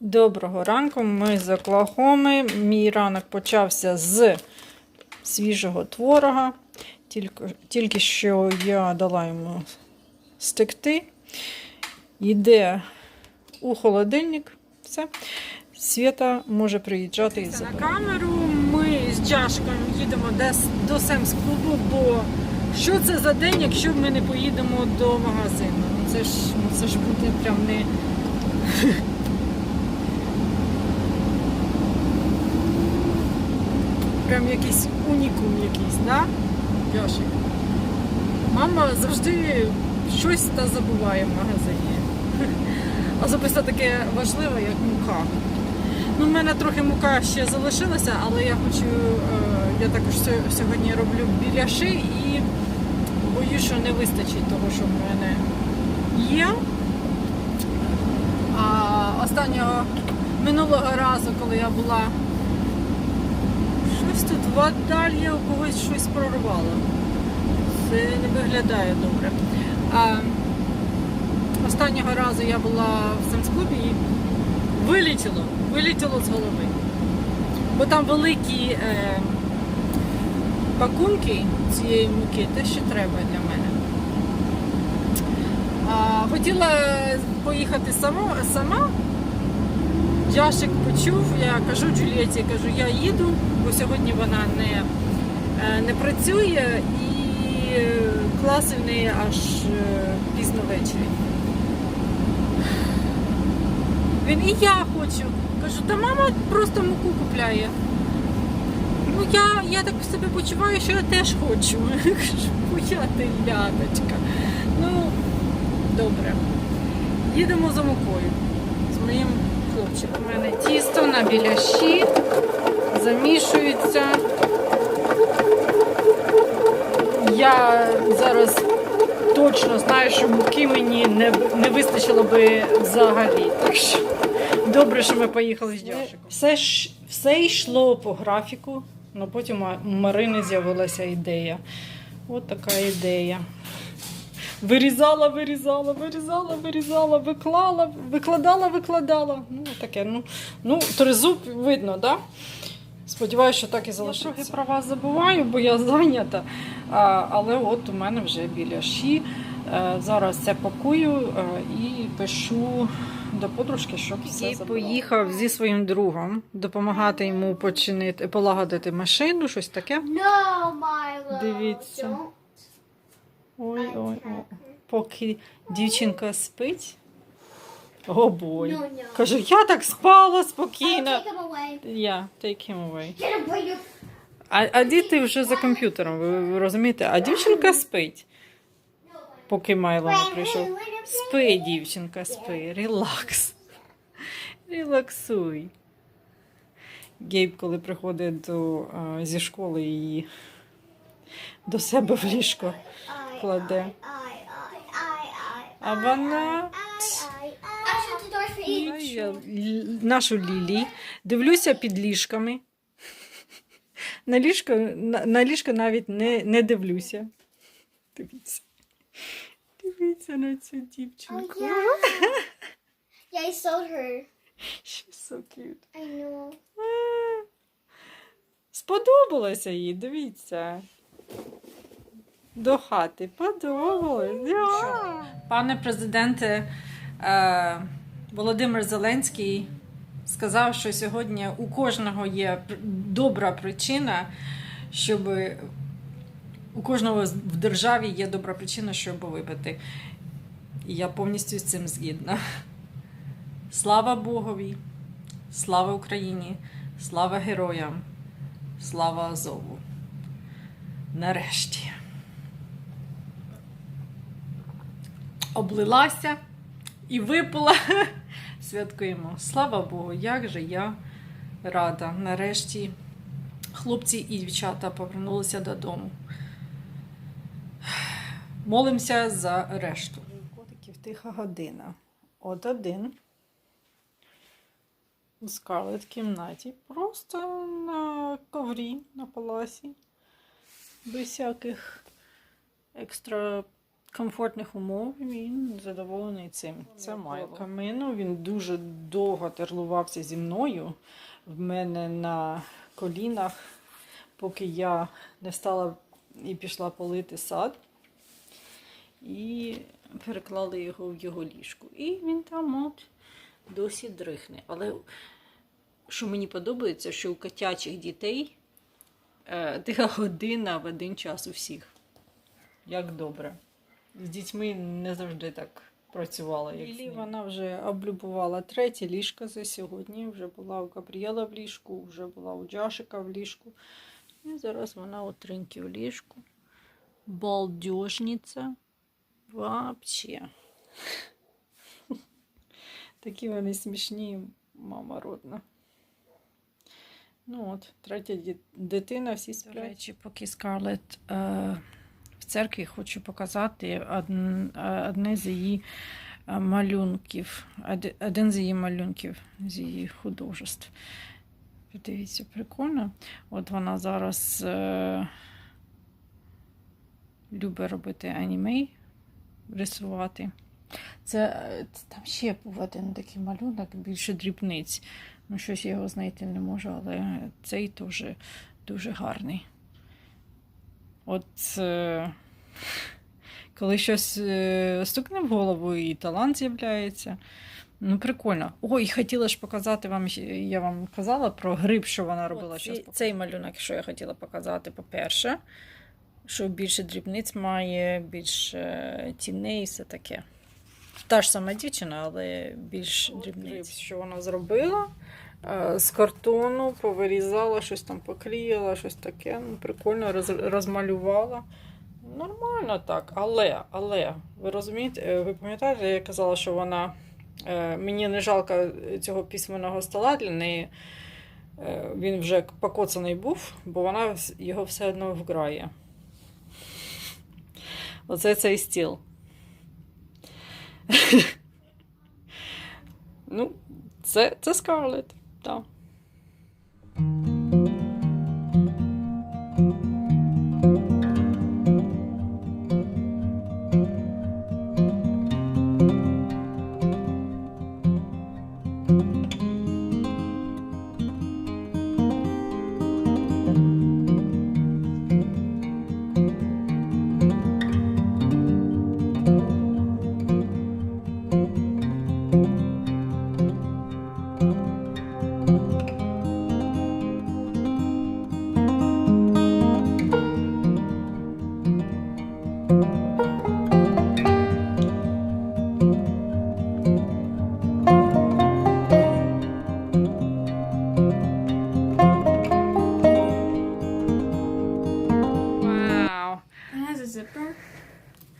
Доброго ранку, ми з Оклахоми. Мій ранок почався з свіжого творога. Тільки, тільки що я дала йому стекти. Йде у холодильник. Все. Свята може приїжджати із на камеру. Ми з Джашком їдемо десь до Семс клубу, бо що це за день, якщо ми не поїдемо до магазину? Ну, Це ж, ну, це ж буде прям не. Прям якийсь унікум якийсь, да? Яшик. Мама завжди щось та забуває в магазині. Особисто таке важливе, як мука. Ну, в мене трохи мука ще залишилася, але я хочу, е, я також сьогодні роблю біляши і боюсь, що не вистачить того, що в мене є. А останнього минулого разу, коли я була Щось тут вода є, у когось щось прорвало. Це не виглядає добре. А, останнього разу я була в Самсклубі і вилетіло, вилетіло з голови. Бо там великі е, пакунки цієї муки, те, що треба для мене. А, хотіла поїхати сама, сама Яшик почув, я кажу Джулієті, кажу, я їду, бо сьогодні вона не, е, не працює і е, класи в неї аж е, пізно ввечері. Він і я хочу. Кажу, та мама просто муку купляє. Ну я, я так себе почуваю, що я теж хочу. Кажу, моя ти лядочка. Ну, добре. Їдемо за мукою з моїм хлопчиком. У мене тісто на біляші замішується. Я зараз точно знаю, що муки мені не, не вистачило би взагалі. Так що добре, що ми поїхали з Дяшиком. Все, ж- все йшло по графіку, але потім у Марини з'явилася ідея. От така ідея. Вирізала, вирізала, вирізала, вирізала, виклала, викладала, викладала. Ну, таке, ну, ну тризуб видно, так? Да? Сподіваюся, що так і залишиться. Я трохи про вас забуваю, бо я зайнята. А, але от у мене вже біляші. Е, Зараз це пакую е, і пишу до подружки, щоб все забрала. поїхав зі своїм другом допомагати йому починити, полагодити машину, щось таке. No, Milo. Дивіться. Ой, ой, ой. Поки дівчинка спить. О бой. No. Каже, я так спала спокійно. Я, take him away. А, а діти вже за комп'ютером, ви, розумієте? А дівчинка спить, поки Майло не прийшов. Спи, дівчинка, спи, релакс. Релаксуй. Гейб, коли приходить до, зі школи і до себе в ліжко I, кладе. I, I, I, I, А вона. Ай, я нашу Лілі. Дивлюся під ліжками. На ліжко, на, на ліжко навіть не, не дивлюся. Дивіться. Дивіться на цю Oh, дівчинку. yeah. yeah, I sold her. She's so cute. I know. Сподобалося їй, дивіться. До хати подобалось. Пане президенте е, Володимир Зеленський сказав, що сьогодні у кожного є добра причина, щоб у кожного в державі є добра причина, щоб випити. І я повністю з цим згідна. Слава Богові, слава Україні, слава героям, слава Азову. Нарешті. Облилася і випила. Святкуємо. Слава Богу, як же я рада. Нарешті хлопці і дівчата повернулися додому. Молимося за решту. Котиків тиха година. От один. Скарлет кімнаті. Просто на коврі, на паласі. Без всяких екстра комфортних умов він задоволений цим. Це Майло. Камину він дуже довго терлувався зі мною в мене на колінах, поки я не встала і пішла полити сад. І переклали його в його ліжку. І він там от досі дрихне. Але що мені подобається, що у котячих дітей е, така година в один час у всіх. Як добре. З дітьми не завжди так працювала. Як Лілі вона вже облюбувала третє ліжко за сьогодні. Вже була у Габріела в ліжку, вже була у Джашика в ліжку. І зараз вона у Тринки в ліжку. Балдежниця. Вообще. Такі вони смішні, мама родна. Ну от, третя дитина, всі сплять. До речі, поки Скарлет е, церкві хочу показати одн, одне з її е, малюнків, один з її малюнків, з її художеств. Подивіться, прикольно. От вона зараз е, любить робити аніме, рисувати. Це, е, там ще був один такий малюнок, більше дрібниць. Ну, щось я його знайти не можу, але цей теж дуже гарний. От е, коли щось е, стукне в голову і талант з'являється. Ну, прикольно. Ой, хотіла ж показати вам, я вам казала про гриб, що вона робила. Щас ці- цей малюнок, що я хотіла показати, по-перше, що більше дрібниць має, більше тіней і все таке. Та ж сама дівчина, але більш дрібниць. Що вона зробила? Е, З картону повирізала, щось там поклеїла, щось таке. Ну, прикольно роз- розмалювала. Нормально так, але, але, ви розумієте, е, ви пам'ятаєте, я казала, що вона е, мені не жалко цього письменного стола для неї. Він вже покоцаний був, бо вона його все одно вграє. Оце цей стіл. ну, це, це Скарлетт, так. Zipper.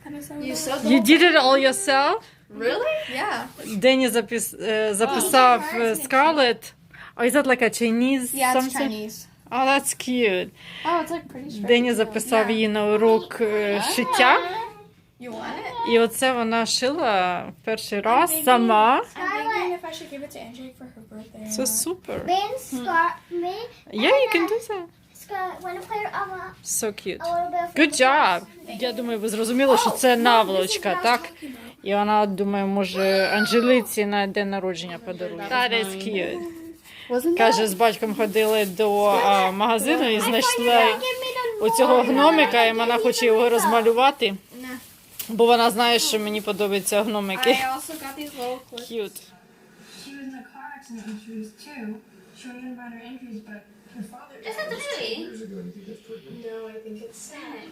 How does that You sewed the You whole did it all yourself? Really? Yeah. Дені запис, е, записав Oh, е, Scarlett. Oh, is that like a Chinese Yeah, it's something? Chinese. Oh, that's cute. Oh, it's like pretty straight. Дені записав Yeah. її на урок е, шиття. You want it? І оце вона шила перший раз сама. I'm thinking if I should give it to Angelique for her birthday. or Це not. супер. Me and Scar, me, Yeah, you can do that. Um, a, So cute. Good job. Я думаю, ви зрозуміли, що це наволочка, так? І вона думає, може, Анжелиці на день народження подарує. That is cute. Каже, з батьком ходили до а, магазину і знайшли оцього гномика, і вона хоче його розмалювати. Бо вона знає, що мені подобаються гномики. Cute. She was in a car accident when she was two. She went in about her injuries, but. Is that the movie? No, I think it's sad.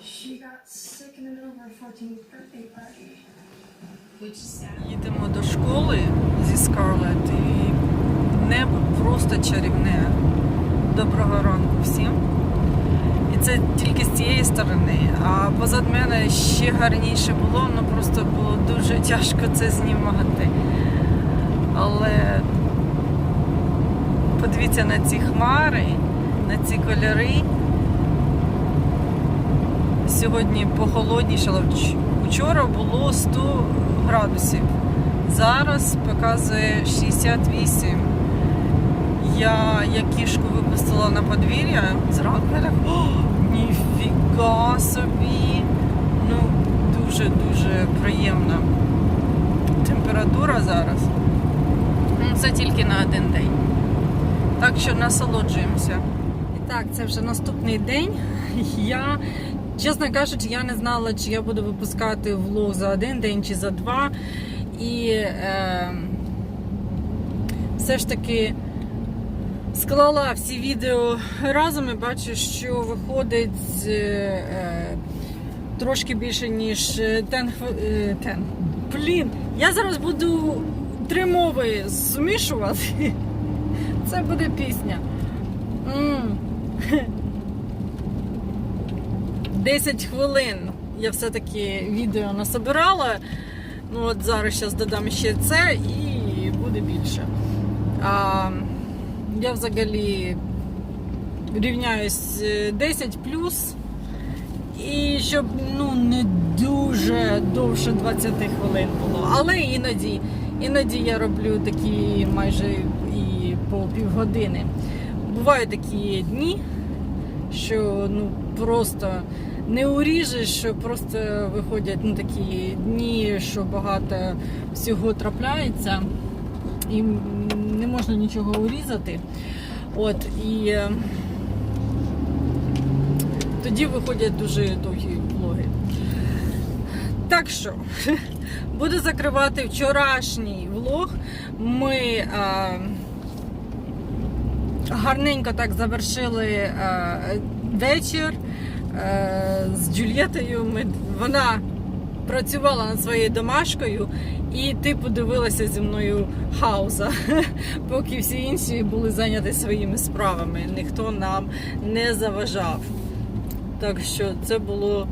She got sick in the middle of her 14th birthday party. Which is sad. Їдемо до школи зі Скарлетт і небо просто чарівне. Доброго ранку всім. І це тільки з цієї сторони. А позад мене ще гарніше було, ну просто було дуже тяжко це знімати. Але подивіться на ці хмари, на ці кольори. Сьогодні похолоднішало. Вч- Вчора було 100 градусів. Зараз показує 68. Я як кішку випустила на подвір'я, зранку я о, ніфіга собі. Ну дуже-дуже приємна температура зараз. Ну, Це тільки на один день. Так що насолоджуємося. І так, це вже наступний день. Я, чесно кажучи, я не знала, чи я буду випускати влог за один день чи за два. І е, все ж таки склала всі відео разом і бачу, що виходить е, трошки більше, ніж е, тен, е, тен. Блін, я зараз буду три мови змішувати. Це буде пісня. М. 10 хвилин я все-таки відео насобирала. Ну от зараз зараз додам ще це і буде більше. А, я взагалі рівняюсь е, 10 плюс. І щоб ну не дуже довше 20 хвилин було. Але іноді, іноді я роблю такі майже по півгодини. Бувають такі дні, що ну просто не уріжеш, що просто виходять ну, такі дні, що багато всього трапляється, і не можна нічого урізати. От і е, тоді виходять дуже довгі влоги. Так що буду закривати вчорашній влог. Ми а, гарненько так завершили а, вечір а, з Джульєтою. Ми, вона працювала над своєю домашкою, і ти подивилася зі мною хауза, поки всі інші були зайняті своїми справами. Ніхто нам не заважав. Так що це було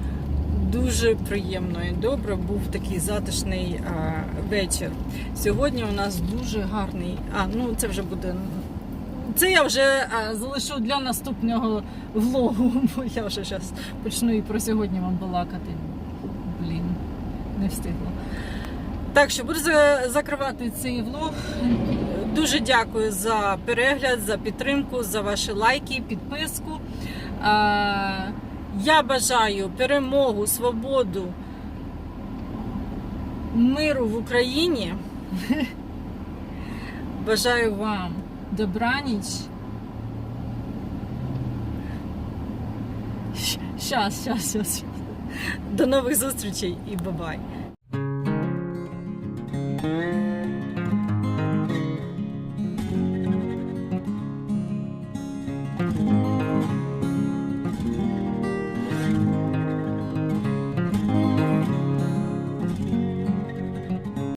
дуже приємно і добре. Був такий затишний а, вечір. Сьогодні у нас дуже гарний. А, ну це вже буде. Це я вже залишу для наступного влогу, бо я вже зараз почну і про сьогодні вам балакати. Блін, не встигла. Так що буду закривати цей влог. Дуже дякую за перегляд, за підтримку, за ваші лайки, підписку. Я бажаю перемогу, свободу, миру в Україні. Бажаю вам добраніч. Щас, щас, щас. До нових зустрічей і бабай.